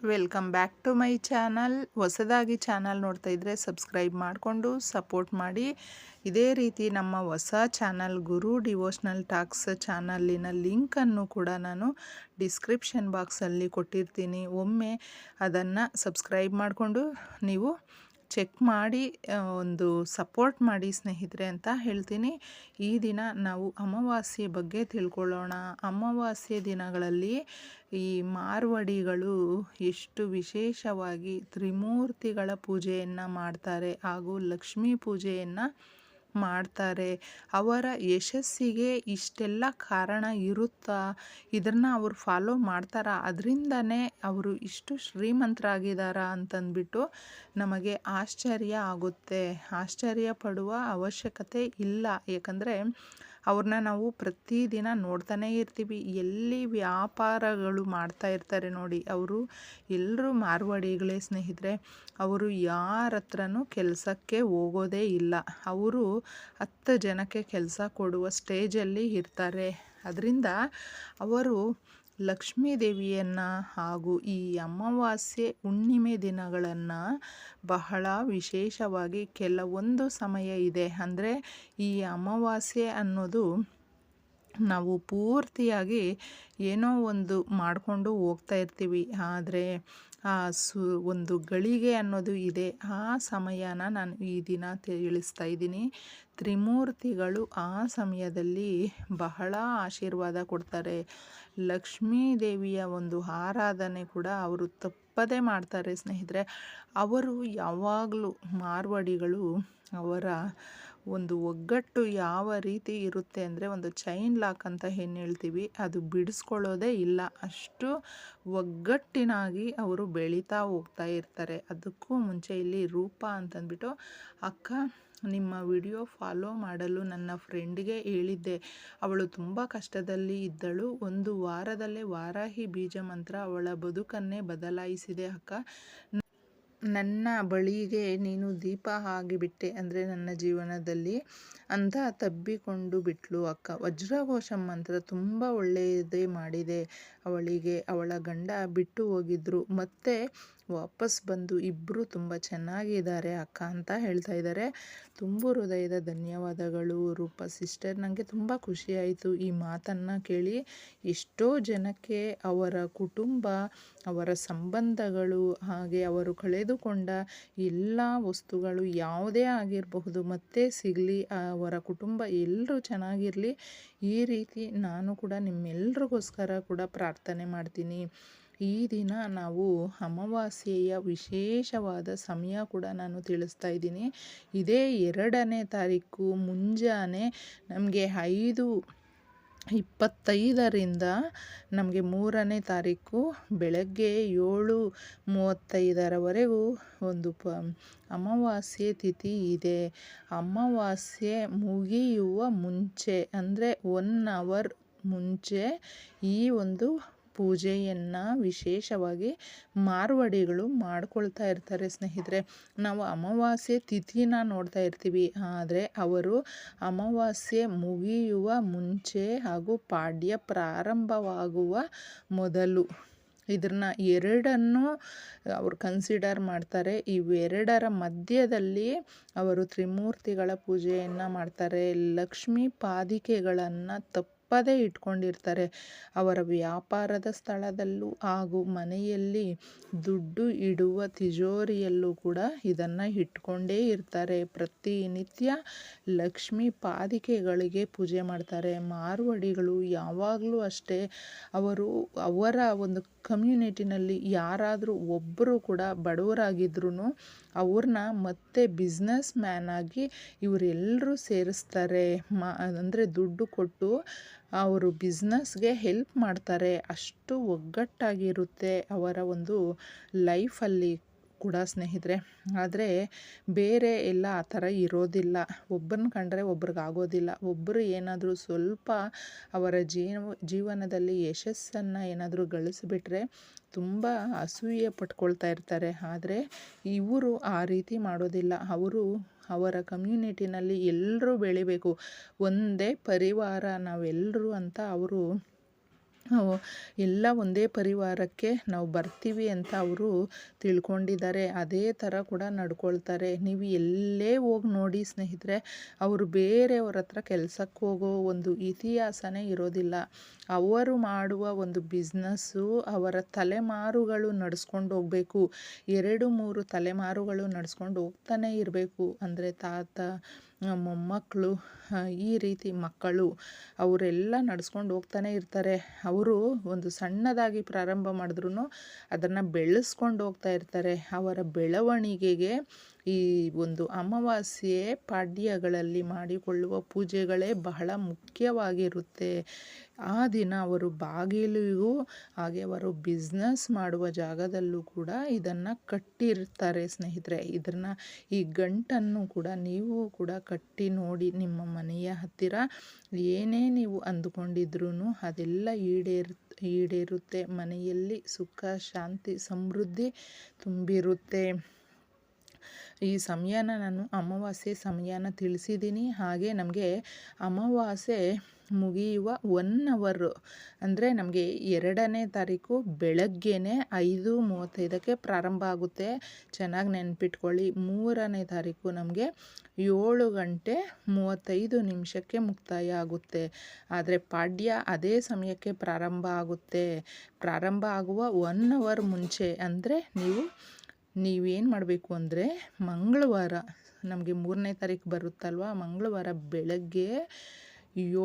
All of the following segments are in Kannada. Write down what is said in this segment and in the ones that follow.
Welcome back to my channel ಹೊಸದಾಗಿ ಚಾನಲ್ ನೋಡ್ತಾ ಇದ್ದರೆ ಸಬ್ಸ್ಕ್ರೈಬ್ ಮಾಡಿಕೊಂಡು ಸಪೋರ್ಟ್ ಮಾಡಿ. ಇದೇ ರೀತಿ ನಮ್ಮ ಹೊಸ ಚಾನಲ್ ಗುರು ಡಿವೋಷ್ನಲ್ ಟಾಕ್ಸ್ ಚಾನಲ್ಲಿನ ಲಿಂಕನ್ನು ಕೂಡ ನಾನು ಡಿಸ್ಕ್ರಿಪ್ಷನ್ ಬಾಕ್ಸಲ್ಲಿ ಕೊಟ್ಟಿರ್ತೀನಿ. ಒಮ್ಮೆ ಅದನ್ನು ಸಬ್ಸ್ಕ್ರೈಬ್ ಮಾಡಿಕೊಂಡು ನೀವು ಚೆಕ್ ಮಾಡಿ ಒಂದು ಸಪೋರ್ಟ್ ಮಾಡಿ ಸ್ನೇಹಿತರೆ ಅಂತ ಹೇಳ್ತೀನಿ. ಈ ದಿನ ನಾವು ಅಮಾವಾಸ್ಯೆ ಬಗ್ಗೆ ತಿಳ್ಕೊಳ್ಳೋಣ. ಅಮಾವಾಸ್ಯೆ ದಿನಗಳಲ್ಲಿ ಈ ಮಾರ್ವಡಿಗಳು ಎಷ್ಟು ವಿಶೇಷವಾಗಿ ತ್ರಿಮೂರ್ತಿಗಳ ಪೂಜೆಯನ್ನು ಮಾಡ್ತಾರೆ ಹಾಗೂ ಲಕ್ಷ್ಮೀ ಪೂಜೆಯನ್ನು ಮಾಡ್ತಾರೆ. ಅವರ ಯಶಸ್ಸಿಗೆ ಇಷ್ಟೆಲ್ಲ ಕಾರಣ ಇರುತ್ತಾ? ಇದನ್ನು ಅವರು ಫಾಲೋ ಮಾಡ್ತಾರಾ? ಅದರಿಂದನೇ ಅವರು ಇಷ್ಟು ಶ್ರೀಮಂತರಾಗಿದ್ದಾರಾ ಅಂತಂದ್ಬಿಟ್ಟು ನಮಗೆ ಆಶ್ಚರ್ಯ ಆಗುತ್ತೆ. ಆಶ್ಚರ್ಯ ಪಡುವ ಅವಶ್ಯಕತೆ ಇಲ್ಲ. ಏಕೆಂದರೆ ಅವ್ರನ್ನ ನಾವು ಪ್ರತಿದಿನ ನೋಡ್ತಾನೇ ಇರ್ತೀವಿ. ಎಲ್ಲಿ ವ್ಯಾಪಾರಗಳು ಮಾಡ್ತಾ ಇರ್ತಾರೆ ನೋಡಿ, ಅವರು ಎಲ್ಲರೂ ಮಾರ್ವಾಡಿಗಳೇ ಸ್ನೇಹಿತರೆ, ಅವರು ಯಾರ ಹತ್ರನೂ ಕೆಲಸಕ್ಕೆ ಹೋಗೋದೇ ಇಲ್ಲ. ಅವರು ಹತ್ತು ಜನಕ್ಕೆ ಕೆಲಸ ಕೊಡುವ ಸ್ಟೇಜಲ್ಲಿ ಇರ್ತಾರೆ. ಅದರಿಂದ ಅವರು ಲಕ್ಷ್ಮೀ ದೇವಿಯನ್ನು ಹಾಗೂ ಈ ಅಮಾವಾಸ್ಯೆ ಹುಣ್ಣಿಮೆ ದಿನಗಳನ್ನು ಬಹಳ ವಿಶೇಷವಾಗಿ ಕೆಲವೊಂದು ಸಮಯ ಇದೆ. ಅಂದರೆ ಈ ಅಮಾವಾಸ್ಯೆ ಅನ್ನೋದು ನಾವು ಪೂರ್ತಿಯಾಗಿ ಏನೋ ಒಂದು ಮಾಡಿಕೊಂಡು ಹೋಗ್ತಾ ಇರ್ತೀವಿ. ಆದರೆ ಆ ಸು, ಒಂದು ಗಳಿಗೆ ಅನ್ನೋದು ಇದೆ. ಆ ಸಮಯನ ನಾನು ಈ ದಿನ ತಿಳಿಸ್ತಾ ಇದ್ದೀನಿ. ತ್ರಿಮೂರ್ತಿಗಳು ಆ ಸಮಯದಲ್ಲಿ ಬಹಳ ಆಶೀರ್ವಾದ ಕೊಡ್ತಾರೆ. ಲಕ್ಷ್ಮೀ ದೇವಿಯ ಒಂದು ಆರಾಧನೆ ಕೂಡ ಅವರು ತಪ್ಪದೇ ಮಾಡ್ತಾರೆ ಸ್ನೇಹಿತರೆ. ಅವರು ಯಾವಾಗಲೂ ಮಾರ್ವಾಡಿಗಳು ಅವರ ಒಂದು ಒಗ್ಗಟ್ಟು ಯಾವ ರೀತಿ ಇರುತ್ತೆ ಅಂದರೆ ಒಂದು ಚೈನ್ ಲಾಕ್ ಅಂತ ಏನು ಹೇಳ್ತೀವಿ. ಅದು ಬಿಡಿಸ್ಕೊಳ್ಳೋದೇ ಇಲ್ಲ. ಅಷ್ಟು ಒಗ್ಗಟ್ಟಿನಾಗಿ ಅವರು ಬೆಳೀತಾ ಹೋಗ್ತಾ ಇರ್ತಾರೆ. ಅದಕ್ಕೂ ಮುಂಚೆ ಇಲ್ಲಿ ರೂಪ ಅಂತಂದ್ಬಿಟ್ಟು ಅಕ್ಕ ನಿಮ್ಮ ವಿಡಿಯೋ ಫಾಲೋ ಮಾಡಲು ನನ್ನ ಫ್ರೆಂಡ್ಗೆ ಹೇಳಿದ್ದೆ. ಅವಳು ತುಂಬ ಕಷ್ಟದಲ್ಲಿ ಇದ್ದಳು. ಒಂದು ವಾರದಲ್ಲೇ ವಾರಾಹಿ ಬೀಜ ಮಂತ್ರ ಅವಳ ಬದುಕನ್ನೇ ಬದಲಾಯಿಸಿದೆ, ಅಕ್ಕ. ನನ್ನ ಬಳಿಗೆ ನೀನು ದೀಪ ಆಗಿಬಿಟ್ಟೆ ಅಂದರೆ ನನ್ನ ಜೀವನದಲ್ಲಿ ಅಂತ ತಬ್ಬಿಕೊಂಡು ಬಿಟ್ಲು ಅಕ್ಕ. ವಜ್ರಘೋಷ ಮಂತ್ರ ತುಂಬ ಒಳ್ಳೆಯದೇ ಮಾಡಿದೆ. ಅವಳಿಗೆ ಅವಳ ಗಂಡ ಬಿಟ್ಟು ಹೋಗಿದ್ರು. ಮತ್ತೆ ವಾಪಸ್ ಬಂದು ಇಬ್ಬರು ತುಂಬ ಚೆನ್ನಾಗಿದ್ದಾರೆ ಅಕ್ಕ ಅಂತ ಹೇಳ್ತಾ ಇದ್ದಾರೆ. ತುಂಬ ಹೃದಯದ ಧನ್ಯವಾದಗಳು ರೂಪ ಸಿಸ್ಟರ್. ನನಗೆ ತುಂಬ ಖುಷಿಯಾಯಿತು ಈ ಮಾತನ್ನು ಕೇಳಿ. ಎಷ್ಟೋ ಜನಕ್ಕೆ ಅವರ ಕುಟುಂಬ, ಅವರ ಸಂಬಂಧಗಳು ಹಾಗೆ ಅವರು ಕಳೆದುಕೊಂಡ ಎಲ್ಲ ವಸ್ತುಗಳು ಯಾವುದೇ ಆಗಿರಬಹುದು ಮತ್ತೆ ಸಿಗಲಿ ಅವರ ಕುಟುಂಬ ಎಲ್ಲರೂ ಚೆನ್ನಾಗಿರಲಿ, ಈ ರೀತಿ ನಾನು ಕೂಡ ನಿಮ್ಮೆಲ್ರಿಗೋಸ್ಕರ ಕೂಡ ಪ್ರಾರ್ಥನೆ ಮಾಡ್ತೀನಿ. ಈ ದಿನ ನಾವು ಅಮಾವಾಸ್ಯೆಯ ವಿಶೇಷವಾದ ಸಮಯ ಕೂಡ ನಾನು ತಿಳಿಸ್ತಾ ಇದ್ದೀನಿ. ಇದೇ ಎರಡನೇ ತಾರೀಕು ಮುಂಜಾನೆ ನಮಗೆ ಐದು ಇಪ್ಪತ್ತೈದರಿಂದ ನಮಗೆ ಮೂರನೇ ತಾರೀಕು ಬೆಳಗ್ಗೆ ಏಳು ಮೂವತ್ತೈದರವರೆಗೂ ಒಂದು ಪ ಅಮಾವಾಸ್ಯೆ ತಿಥಿ ಇದೆ. ಅಮಾವಾಸ್ಯೆ ಮುಗಿಯುವ ಮುಂಚೆ, ಅಂದರೆ ಒನ್ ಅವರ್ ಮುಂಚೆ ಈ ಒಂದು ಪೂಜೆಯನ್ನು ವಿಶೇಷವಾಗಿ ಮಾರ್ವಾಡಿಗಳು ಮಾಡ್ಕೊಳ್ತಾ ಇರ್ತಾರೆ ಸ್ನೇಹಿತರೆ. ನಾವು ಅಮಾವಾಸ್ಯೆ ತಿಥಿನ ನೋಡ್ತಾ ಇರ್ತೀವಿ. ಆದರೆ ಅವರು ಅಮಾವಾಸ್ಯೆ ಮುಗಿಯುವ ಮುಂಚೆ ಹಾಗೂ ಪಾಡ್ಯ ಪ್ರಾರಂಭವಾಗುವ ಮೊದಲು ಇದನ್ನ ಎರಡನ್ನು ಅವರು ಕನ್ಸಿಡರ್ ಮಾಡ್ತಾರೆ. ಇವೆರಡರ ಮಧ್ಯದಲ್ಲಿ ಅವರು ತ್ರಿಮೂರ್ತಿಗಳ ಪೂಜೆಯನ್ನು ಮಾಡ್ತಾರೆ. ಲಕ್ಷ್ಮೀ ಪಾದಿಕೆಗಳನ್ನು ತಪ್ಪು ತಪ್ಪದೇ ಇಟ್ಕೊಂಡಿರ್ತಾರೆ. ಅವರ ವ್ಯಾಪಾರದ ಸ್ಥಳದಲ್ಲೂ ಹಾಗೂ ಮನೆಯಲ್ಲಿ ದುಡ್ಡು ಇಡುವ ತಿಜೋರಿಯಲ್ಲೂ ಕೂಡ ಇದನ್ನು ಇಟ್ಕೊಂಡೇ ಇರ್ತಾರೆ. ಪ್ರತಿನಿತ್ಯ ಲಕ್ಷ್ಮಿ ಪಾದಿಕೆಗಳಿಗೆ ಪೂಜೆ ಮಾಡ್ತಾರೆ. ಮಾರುವಡಿಗಳು ಯಾವಾಗಲೂ ಅಷ್ಟೇ. ಅವರು, ಅವರ ಒಂದು ಕಮ್ಯುನಿಟಿನಲ್ಲಿ ಯಾರಾದರೂ ಒಬ್ಬರು ಕೂಡ ಬಡವರಾಗಿದ್ರೂ ಅವ್ರನ್ನ ಮತ್ತೆ ಬಿಸ್ನೆಸ್ ಮ್ಯಾನ್ ಆಗಿ ಇವರೆಲ್ಲರೂ ಸೇರಿಸ್ತಾರೆ. ಮಾ, ಅಂದರೆ ದುಡ್ಡು ಕೊಟ್ಟು ಅವರು ಬಿಸ್ನೆಸ್ಗೆ ಹೆಲ್ಪ್ ಮಾಡ್ತಾರೆ. ಅಷ್ಟು ಒಗ್ಗಟ್ಟಾಗಿರುತ್ತೆ ಅವರ ಒಂದು ಲೈಫಲ್ಲಿ ಕೂಡ ಸ್ನೇಹಿತರೆ. ಆದರೆ ಬೇರೆ ಎಲ್ಲ ಆ ಥರ ಇರೋದಿಲ್ಲ. ಒಬ್ಬರನ್ನ ಕಂಡರೆ ಒಬ್ರಿಗೆ ಆಗೋದಿಲ್ಲ. ಒಬ್ಬರು ಏನಾದರೂ ಸ್ವಲ್ಪ ಅವರ ಜೀವ, ಜೀವನದಲ್ಲಿ ಯಶಸ್ಸನ್ನು ಏನಾದರೂ ಗಳಿಸ್ಬಿಟ್ರೆ ತುಂಬ ಅಸೂಯೆ ಪಟ್ಕೊಳ್ತಾ ಇರ್ತಾರೆ. ಆದರೆ ಇವರು ಆ ರೀತಿ ಮಾಡೋದಿಲ್ಲ. ಅವರು ಅವರ ಕಮ್ಯುನಿಟಿನಲ್ಲಿ ಎಲ್ಲರೂ ಬೆಳಿಬೇಕು. ಒಂದೇ ಪರಿವಾರ ನಾವೆಲ್ಲರೂ ಅಂತ ಅವರು ಅವು ಎಲ್ಲ ಒಂದೇ ಪರಿವಾರಕ್ಕೆ ನಾವು ಬರ್ತೀವಿ ಅಂತ ಅವರು ತಿಳ್ಕೊಂಡಿದ್ದಾರೆ. ಅದೇ ಥರ ಕೂಡ ನಡ್ಕೊಳ್ತಾರೆ. ನೀವು ಎಲ್ಲೇ ಹೋಗಿ ನೋಡಿ ಸ್ನೇಹಿತರೆ, ಅವರು ಬೇರೆಯವ್ರ ಹತ್ರ ಕೆಲ್ಸಕ್ಕೆ ಹೋಗೋ ಒಂದು ಇತಿಹಾಸನೇ ಇರೋದಿಲ್ಲ. ಅವರು ಮಾಡುವ ಒಂದು ಬಿಸ್ನೆಸ್ಸು ಅವರ ತಲೆಮಾರುಗಳು ನಡೆಸ್ಕೊಂಡು ಹೋಗಬೇಕು. ಎರಡು ಮೂರು ತಲೆಮಾರುಗಳು ನಡೆಸ್ಕೊಂಡು ಹೋಗ್ತಾನೆ ಇರಬೇಕು. ಅಂದರೆ ತಾತ ಮೊಮ್ಮಕ್ಕಳು ಈ ರೀತಿ ಮಕ್ಕಳು ಅವರೆಲ್ಲ ನಡೆಸ್ಕೊಂಡು ಹೋಗ್ತಾನೆ ಇರ್ತಾರೆ. ಅವರು ಒಂದು ಸಣ್ಣದಾಗಿ ಪ್ರಾರಂಭ ಮಾಡಿದ್ರು ಅದನ್ನು ಬೆಳೆಸ್ಕೊಂಡು ಹೋಗ್ತಾ ಇರ್ತಾರೆ. ಅವರ ಬೆಳವಣಿಗೆಗೆ ಈ ಒಂದು ಅಮಾವಾಸ್ಯೆ ಪಾಡ್ಯಗಳಲ್ಲಿ ಮಾಡಿಕೊಳ್ಳುವ ಪೂಜೆಗಳೇ ಬಹಳ ಮುಖ್ಯವಾಗಿರುತ್ತೆ. ಆ ದಿನ ಅವರು ಬಾಗಿಲಿಗೂ, ಹಾಗೆ ಅವರು ಬಿಸ್ನೆಸ್ ಮಾಡುವ ಜಾಗದಲ್ಲೂ ಕೂಡ ಇದನ್ನು ಕಟ್ಟಿರ್ತಾರೆ ಸ್ನೇಹಿತರೆ. ಇದನ್ನು ಈ ಗಂಟನ್ನು ಕೂಡ ನೀವು ಕೂಡ ಕಟ್ಟಿ ನೋಡಿ ನಿಮ್ಮ ಮನೆಯ ಹತ್ತಿರ ಏನೇ ನೀವು ಅಂದುಕೊಂಡಿದ್ರೂ ಅದೆಲ್ಲ ಈಡೇರ್, ಈಡೇರುತ್ತೆ. ಮನೆಯಲ್ಲಿ ಸುಖ, ಶಾಂತಿ, ಸಮೃದ್ಧಿ ತುಂಬಿರುತ್ತೆ. ಈ ಸಮಯನ ನಾನು ಅಮಾವಾಸ್ಯೆ ಸಮಯನ ತಿಳಿಸಿದ್ದೀನಿ. ಹಾಗೆ ನಮಗೆ ಅಮಾವಾಸ್ಯೆ ಮುಗಿಯುವ ಒನ್ ಅವರು ಅಂದರೆ ನಮಗೆ ಎರಡನೇ ತಾರೀಕು ಬೆಳಗ್ಗೆನೇ ಐದು ಮೂವತ್ತೈದಕ್ಕೆ ಪ್ರಾರಂಭ ಆಗುತ್ತೆ. ಚೆನ್ನಾಗಿ ನೆನ್ಪಿಟ್ಕೊಳ್ಳಿ, ಮೂರನೇ ತಾರೀಕು ನಮಗೆ ಏಳು ಗಂಟೆ ಮೂವತ್ತೈದು ನಿಮಿಷಕ್ಕೆ ಮುಕ್ತಾಯ ಆಗುತ್ತೆ. ಆದರೆ ಪಾಡ್ಯ ಅದೇ ಸಮಯಕ್ಕೆ ಪ್ರಾರಂಭ ಆಗುತ್ತೆ. ಪ್ರಾರಂಭ ಆಗುವ ಒನ್ ಅವರ್ ಮುಂಚೆ ಅಂದರೆ ನೀವು ನೀವೇನು ಮಾಡಬೇಕು ಅಂದರೆ ಮಂಗಳವಾರ, ನಮಗೆ ಮೂರನೇ ತಾರೀಕು ಬರುತ್ತಲ್ವ? ಮಂಗಳವಾರ ಬೆಳಗ್ಗೆ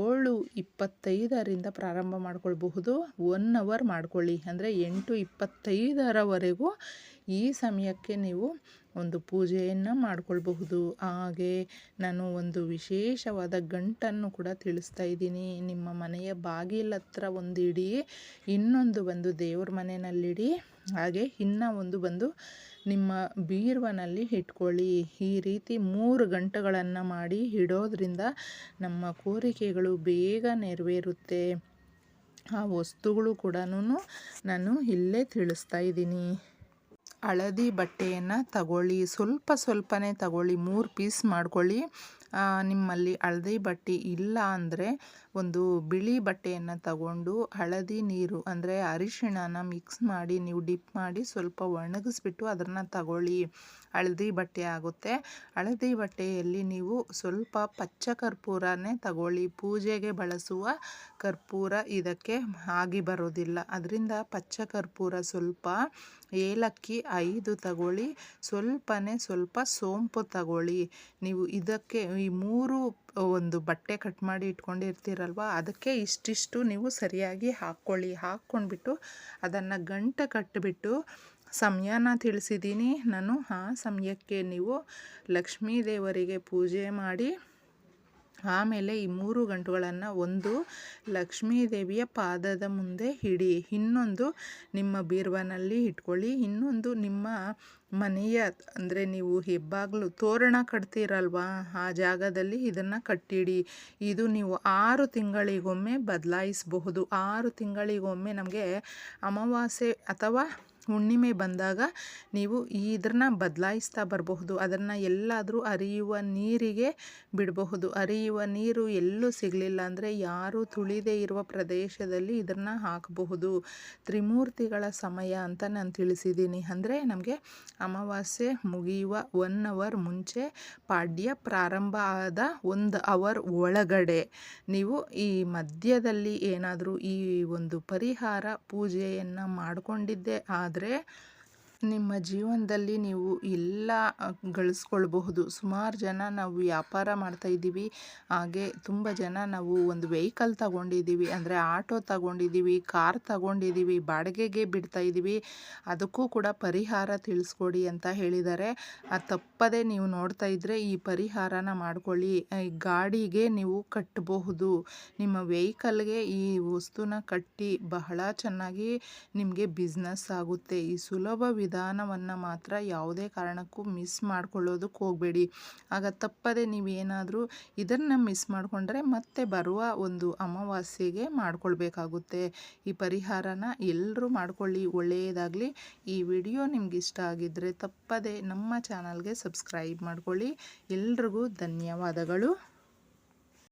ಏಳು ಇಪ್ಪತ್ತೈದರಿಂದ ಪ್ರಾರಂಭ ಮಾಡ್ಕೊಳ್ಬಹುದು. ಒನ್ ಅವರ್ ಮಾಡ್ಕೊಳ್ಳಿ. ಅಂದರೆ ಎಂಟು ಇಪ್ಪತ್ತೈದರವರೆಗೂ ಈ ಸಮಯಕ್ಕೆ ನೀವು ಒಂದು ಪೂಜೆಯನ್ನು ಮಾಡ್ಕೊಳ್ಬಹುದು. ಹಾಗೆ ನಾನು ಒಂದು ವಿಶೇಷವಾದ ಗಂಟನ್ನು ಕೂಡ ತಿಳಿಸ್ತಾ ಇದ್ದೀನಿ. ನಿಮ್ಮ ಮನೆಯ ಬಾಗಿಲ ಹತ್ರ ಒಂದು ಇಡಿ ಇನ್ನೊಂದು ಬಂದು ದೇವ್ರ ಮನೆಯಲ್ಲಿಡಿ. ಹಾಗೆ ಇನ್ನೂ ಒಂದು ಬಂದು ನಿಮ್ಮ ಬೀರುವನಲ್ಲಿ ಇಟ್ಕೊಳ್ಳಿ. ಈ ರೀತಿ ಮೂರು ಗಂಟೆಗಳನ್ನು ಮಾಡಿ ಇಡೋದ್ರಿಂದ ನಮ್ಮ ಕೋರಿಕೆಗಳು ಬೇಗ ನೆರವೇರುತ್ತೆ. ಆ ವಸ್ತುಗಳು ಕೂಡ ನಾನು ಇಲ್ಲೇ ತಿಳಿಸ್ತಾ ಇದ್ದೀನಿ. ಹಳದಿ ಬಟ್ಟೆಯನ್ನು ತಗೊಳ್ಳಿ. ಸ್ವಲ್ಪ ಸ್ವಲ್ಪನೇ ತಗೊಳ್ಳಿ. ಮೂರು ಪೀಸ್ ಮಾಡ್ಕೊಳ್ಳಿ. ನಿಮ್ಮಲ್ಲಿ ಹಳದಿ ಬಟ್ಟೆ ಇಲ್ಲ ಅಂದರೆ ಒಂದು ಬಿಳಿ ಬಟ್ಟೆಯನ್ನು ತಗೊಂಡು ಹಳದಿ ನೀರು ಅಂದರೆ ಅರಿಶಿಣನ ಮಿಕ್ಸ್ ಮಾಡಿ ನೀವು ಡಿಪ್ ಮಾಡಿ ಸ್ವಲ್ಪ ಒಣಗಿಸ್ಬಿಟ್ಟು ಅದನ್ನು ತಗೊಳ್ಳಿ. ಹಳದಿ ಬಟ್ಟೆ ಆಗುತ್ತೆ. ಹಳದಿ ಬಟ್ಟೆಯಲ್ಲಿ ನೀವು ಸ್ವಲ್ಪ ಪಚ್ಚ ಕರ್ಪೂರನೇ ತಗೊಳ್ಳಿ. ಪೂಜೆಗೆ ಬಳಸುವ ಕರ್ಪೂರ ಇದಕ್ಕೆ ಆಗಿ ಬರೋದಿಲ್ಲ. ಅದರಿಂದ ಪಚ್ಚ ಕರ್ಪೂರ ಸ್ವಲ್ಪ, ಏಲಕ್ಕಿ ಐದು ತಗೊಳ್ಳಿ. ಸ್ವಲ್ಪನೇ ಸ್ವಲ್ಪ ಸೋಂಪು ತಗೊಳ್ಳಿ. ನೀವು ಇದಕ್ಕೆ ಈ ಮೂರು ಒಂದು ಬಟ್ಟೆ ಕಟ್ ಮಾಡಿ ಇಟ್ಕೊಂಡಿರ್ತೀರಲ್ವ, ಅದಕ್ಕೆ ಇಷ್ಟಿಷ್ಟು ನೀವು ಸರಿಯಾಗಿ ಹಾಕ್ಕೊಳ್ಳಿ. ಹಾಕ್ಕೊಂಡ್ಬಿಟ್ಟು ಅದನ್ನು ಗಂಟೆ ಕಟ್ಟಿಬಿಟ್ಟು ಸಮಯನ ತಿಳಿಸಿದ್ದೀನಿ. ನಾನು, ಆ ಸಮಯಕ್ಕೆ ನೀವು ಲಕ್ಷ್ಮೀ ದೇವರಿಗೆ ಪೂಜೆ ಮಾಡಿ, ಆಮೇಲೆ ಈ ಮೂರು ಗಂಟುಗಳನ್ನು ಒಂದು ಲಕ್ಷ್ಮೀ ದೇವಿಯ ಪಾದದ ಮುಂದೆ ಹಿಡಿ ಇನ್ನೊಂದು ನಿಮ್ಮ ಬೀರ್ವನಲ್ಲಿ ಇಟ್ಕೊಳ್ಳಿ. ಇನ್ನೊಂದು ನಿಮ್ಮ ಮನೆಯ ಅಂದರೆ ನೀವು ಹೆಬ್ಬಾಗ್ಲು ತೋರಣ ಕಟ್ತೀರಲ್ವಾ? ಆ ಜಾಗದಲ್ಲಿ ಇದನ್ನು ಕಟ್ಟಿಡಿ. ಇದು ನೀವು ಆರು ತಿಂಗಳಿಗೊಮ್ಮೆ ಬದಲಾಯಿಸಬಹುದು. ಆರು ತಿಂಗಳಿಗೊಮ್ಮೆ ನಮಗೆ ಅಮಾವಾಸ್ಯೆ ಅಥವಾ ಹುಣ್ಣಿಮೆ ಬಂದಾಗ ನೀವು ಇದನ್ನ ಬದಲಾಯಿಸ್ತಾ ಬರಬಹುದು. ಅದನ್ನು ಎಲ್ಲಾದರೂ ಅರಿಯುವ ನೀರಿಗೆ ಬಿಡಬಹುದು. ಅರಿಯುವ ನೀರು ಎಲ್ಲೂ ಸಿಗಲಿಲ್ಲ ಅಂದರೆ ಯಾರೂ ತುಳಿದೇ ಇರುವ ಪ್ರದೇಶದಲ್ಲಿ ಇದನ್ನು ಹಾಕಬಹುದು. ತ್ರಿಮೂರ್ತಿಗಳ ಸಮಯ ಅಂತ ನಾನು ತಿಳಿಸಿದ್ದೀನಿ ಅಂದರೆ ನಮಗೆ ಅಮಾವಾಸ್ಯೆ ಮುಗಿಯುವ ಒನ್ ಅವರ್ ಮುಂಚೆ ಪಾಡ್ಯ ಪ್ರಾರಂಭ ಆದ ಒಂದು ಅವರ್ ಒಳಗಡೆ ನೀವು ಈ ಮಧ್ಯದಲ್ಲಿ ಏನಾದರೂ ಈ ಒಂದು ಪರಿಹಾರ ಪೂಜೆಯನ್ನು ಮಾಡಿಕೊಂಡಿದ್ದೇ ಆದರೆ ನಿಮ್ಮ ಜೀವನದಲ್ಲಿ ನೀವು ಎಲ್ಲ ಗಳಿಸ್ಕೊಳ್ಬಹುದು. ಸುಮಾರು ಜನ ನಾವು ವ್ಯಾಪಾರ ಮಾಡ್ತಾಯಿದ್ದೀವಿ ಹಾಗೆ ತುಂಬ ಜನ ನಾವು ಒಂದು ವೆಹಿಕಲ್ ತಗೊಂಡಿದ್ದೀವಿ. ಅಂದರೆ ಆಟೋ ತಗೊಂಡಿದ್ದೀವಿ, ಕಾರ್ ತಗೊಂಡಿದ್ದೀವಿ, ಬಾಡಿಗೆಗೆ ಬಿಡ್ತಾ ಇದ್ದೀವಿ. ಅದಕ್ಕೂ ಕೂಡ ಪರಿಹಾರ ತಿಳಿಸ್ಕೊಡಿ ಅಂತ ಹೇಳಿದ್ದಾರೆ. ಆ ತಪ್ಪದೇ ನೀವು ನೋಡ್ತಾ ಇದ್ದರೆ ಈ ಪರಿಹಾರನ ಮಾಡ್ಕೊಳ್ಳಿ. ಗಾಡಿಗೆ ನೀವು ಕಟ್ಟಬಹುದು ನಿಮ್ಮ ವೆಹಿಕಲ್ಗೆ ಈ ವಸ್ತುನ ಕಟ್ಟಿ ಬಹಳ ಚೆನ್ನಾಗಿ ನಿಮಗೆ ಬಿಸ್ನೆಸ್ ಆಗುತ್ತೆ. ಈ ಸುಲಭ ವಿಧಾನವನ್ನು ಮಾತ್ರ ಯಾವುದೇ ಕಾರಣಕ್ಕೂ ಮಿಸ್ ಮಾಡ್ಕೊಳ್ಳೋದಕ್ಕೆ ಹೋಗಬೇಡಿ. ಆಗ ತಪ್ಪದೆ ನೀವೇನಾದರೂ ಇದನ್ನು ಮಿಸ್ ಮಾಡಿಕೊಂಡ್ರೆ ಮತ್ತೆ ಬರುವ ಒಂದು ಅಮಾವಾಸ್ಯೆಗೆ ಮಾಡಿಕೊಳ್ಬೇಕಾಗುತ್ತೆ. ಈ ಪರಿಹಾರನ ಎಲ್ಲರೂ ಮಾಡ್ಕೊಳ್ಳಿ. ಒಳ್ಳೆಯದಾಗಲಿ. ಈ ವಿಡಿಯೋ ನಿಮ್ಗೆ ಇಷ್ಟ ಆಗಿದ್ದರೆ ತಪ್ಪದೆ ನಮ್ಮ ಚಾನಲ್ಗೆ ಸಬ್ಸ್ಕ್ರೈಬ್ ಮಾಡ್ಕೊಳ್ಳಿ. ಎಲ್ರಿಗೂ ಧನ್ಯವಾದಗಳು.